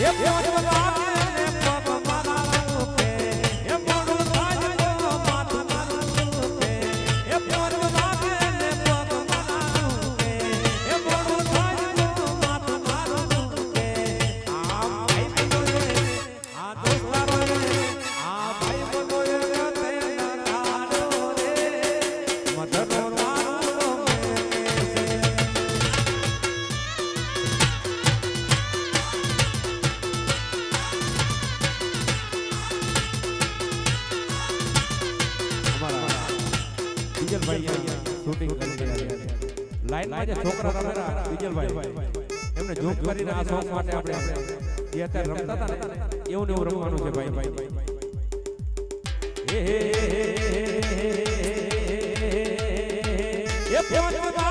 એ phone Kishorbhai shooting કરી રહ્યા છે લાઈનમાં જે છોકરા રમેલા વિજયભાઈ એમને જોક કરીને આ સોંગ માટે આપણે જે અત્યારે રમતા હતા ને એવું ને એવું રમવાનું છે ભાઈ ભાઈ હે હે હે હે હે હે હે હે હે હે હે હે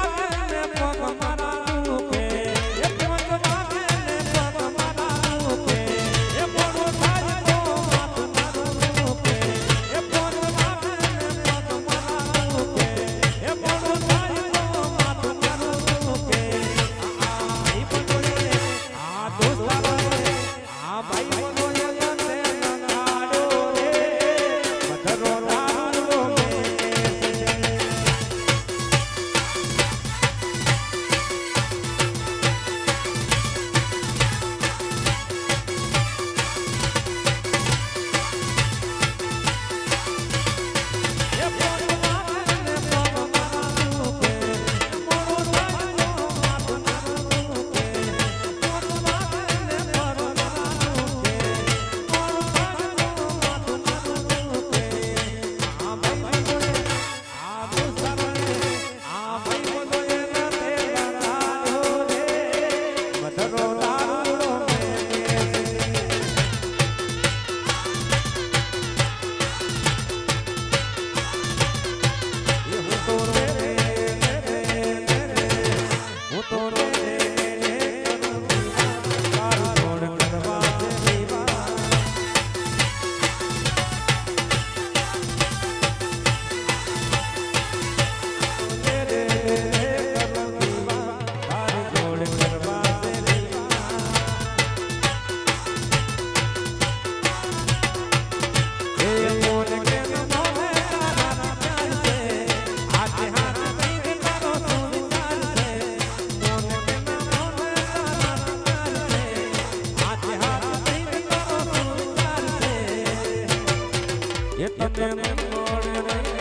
એક તને મળે